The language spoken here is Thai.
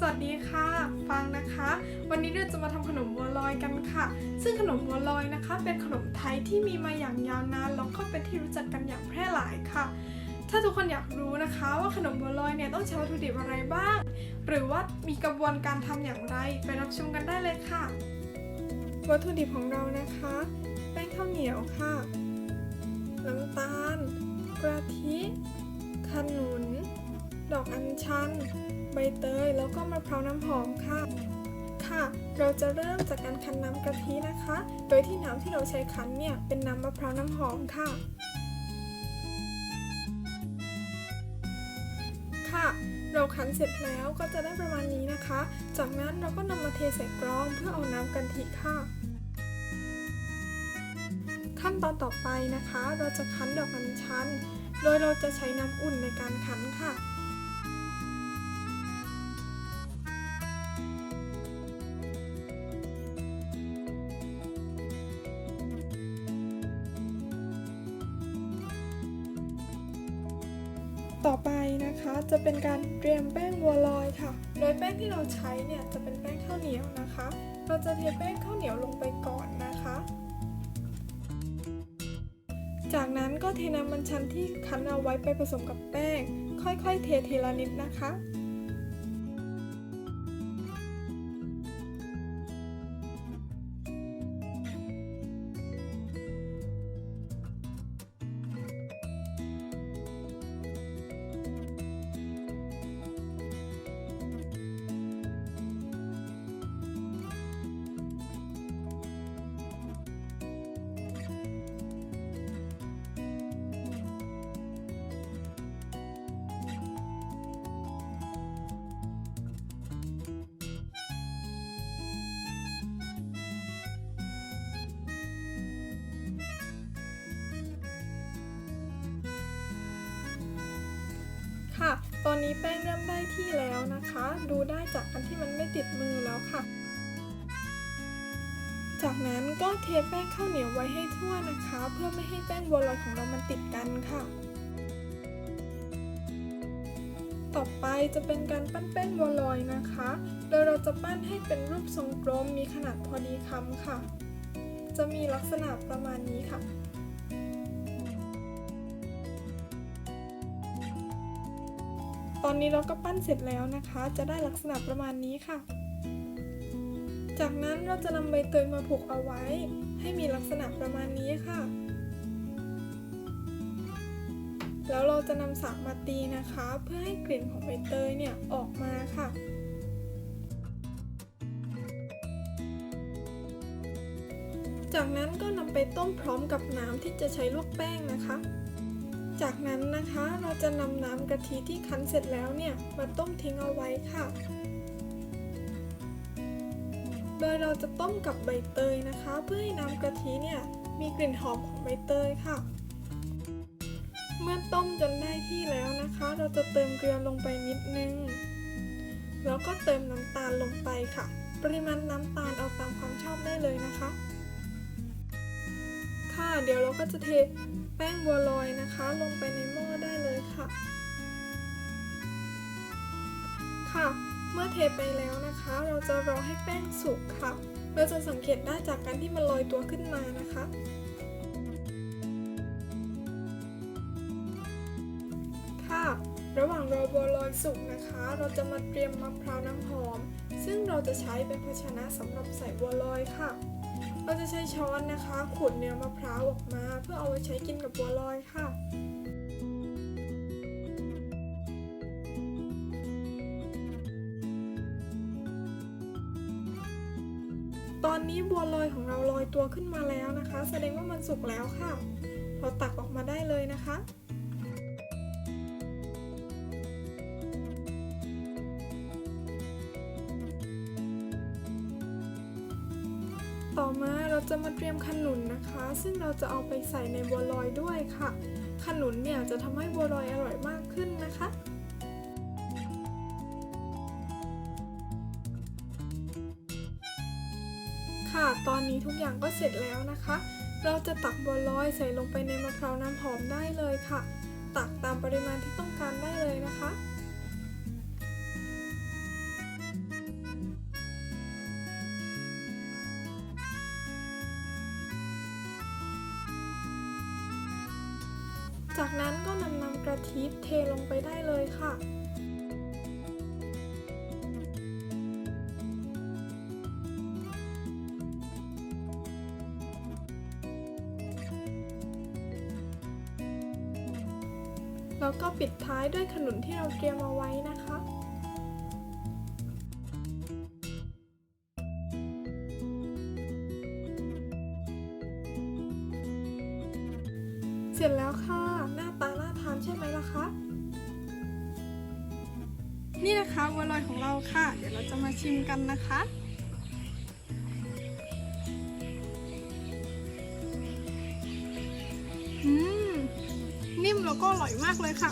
สวัสดีค่ะ ฟังนะคะ วันนี้เราจะมาทำขนมบัวลอยกันค่ะ ซึ่งขนมบัวลอยนะคะ เป็นขนมไทยที่มีมาอย่างยาวนานแล้วก็เป็นที่รู้จักกันอย่างแพร่หลายค่ะ ถ้าทุกคนอยากรู้นะคะ ว่าขนมบัวลอยเนี่ยต้องใช้วัตถุดิบอะไรบ้าง หรือว่ามีกระบวนการทำอย่างไรไปรับชมกันได้เลยค่ะ วัตถุดิบของเรานะคะ แป้งข้าวเหนียวค่ะน้ำตาลกะทิขนุน ดอกอัญชัน ใบเตย แล้วก็มะพร้าวน้ำหอมค่ะ ค่ะ เราจะเริ่มจากการคั้นน้ำกะทินะคะ โดยที่น้ำที่เราใช้คั้นเนี่ยเป็นน้ำมะพร้าวน้ำหอมค่ะ ค่ะ เราคั้นเสร็จแล้วก็จะได้ประมาณนี้นะคะ จากนั้นเราก็นำมาเทใส่กรองเพื่อเอาน้ำกะทิค่ะขั้นตอนต่อไปนะคะ เราจะคั้นดอกอัญชัน โดยเราจะใช้น้ำอุ่นในการคั้นค่ะ ต่อไปนะคะจะเป็นการเตรียมแป้งบัวลอยค่ะ โดยแป้งที่เราใช้เนี่ยจะเป็นแป้งข้าวเหนียวนะคะ เราจะเทแป้งข้าวเหนียวลงไปก่อนนะคะ จากนั้นก็เทน้ำมันชันที่คั้นเอาไว้ไปผสมกับแป้ง ค่อยๆ เททีละนิดนะคะ อนนี้แป้งเริ่มได้ที่แล้วนะคะ ดูได้จากอันที่มันไม่ติดมือแล้วค่ะ จากนั้นก็เทแป้งข้าวเหนียวไว้ให้ทั่วนะคะ เพื่อไม่ให้แป้งบัวลอยของเรามันติดกันค่ะ ต่อไปจะเป็นการปั้นแป้งบัวลอยนะคะ โดยเราจะปั้นให้เป็นรูปทรงกลมมีขนาดพอดีคำค่ะ จะมีลักษณะประมาณนี้ค่ะ ตอนนี้เราก็ปั้นเสร็จแล้วนะคะ จะได้ลักษณะประมาณนี้ค่ะ จากนั้นเราจะนำใบเตยมาผูกเอาไว้ ให้มีลักษณะประมาณนี้ค่ะ แล้วเราจะนำสากมาตีนะคะ เพื่อให้กลิ่นของใบเตยเนี่ยออกมาค่ะจากนั้นก็นำไปต้มพร้อมกับน้ำที่จะใช้ลวกแป้งนะคะ จากนั้นนะคะเราจะนำน้ำกะทิที่คั้นเสร็จแล้วเนี่ยมาต้มทิ้งเอาไว้ค่ะ โดยเราจะต้มกับใบเตยนะคะ เพื่อให้น้ำกะทิเนี่ยมีกลิ่นหอมของใบเตยค่ะ เมื่อต้มจนได้ที่แล้วนะคะ เราจะเติมเกลือลงไปนิดนึง แล้วก็เติมน้ำตาลลงไปค่ะ ปริมาณน้ำตาลเอาตามความชอบได้เลยนะคะ ค่ะเดี๋ยวเราก็จะเท แป้งบัวลอยนะคะ ลงไปในหม้อได้เลยค่ะ ค่ะ เมื่อเทไปแล้วนะคะ เราจะรอให้แป้งสุกค่ะ เราจะสังเกตได้จากการที่มันลอยตัวขึ้นมานะคะค่ะระหว่างรอบัวลอยสุกนะคะ เราจะมาเตรียมมะพร้าวน้ำหอม ซึ่งเราจะใช้เป็นภาชนะสำหรับใส่บัวลอยค่ะ เราจะใช้ช้อนนะคะขูดเนื้อมะพร้าวออกมา เพื่อเอาไว้ใช้กินกับบัวลอยค่ะตอนนี้บัวลอยของเราลอยตัวขึ้นมาแล้วนะคะ แสดงว่ามันสุกแล้วค่ะ เราตักออกมาได้เลยนะคะ ต่อมาเราจะมาเตรียมขนุนนะคะ ซึ่งเราจะเอาไปใส่ในบัวลอยด้วยค่ะ ขนุนเนี่ยจะทำให้บัวลอยอร่อยมากขึ้นนะคะค่ะ ตอนนี้ทุกอย่างก็เสร็จแล้วนะคะ เราจะตักบัวลอยใส่ลงไปในมะพร้าวน้ำหอมได้เลยค่ะ ตักตามปริมาณที่ต้องการได้เลยนะคะ จากนั้นก็นำน้ำกะทิเทลงไปได้เลยค่ะ แล้วก็ปิดท้ายด้วยขนุนที่เราเตรียมเอาไว้นะคะเสร็จแล้วค่ะ นี่นะคะบัวลอยของเราค่ะ เดี๋ยวเราจะมาชิมกันนะคะ อืม นิ่มแล้วก็อร่อยมากเลยค่ะ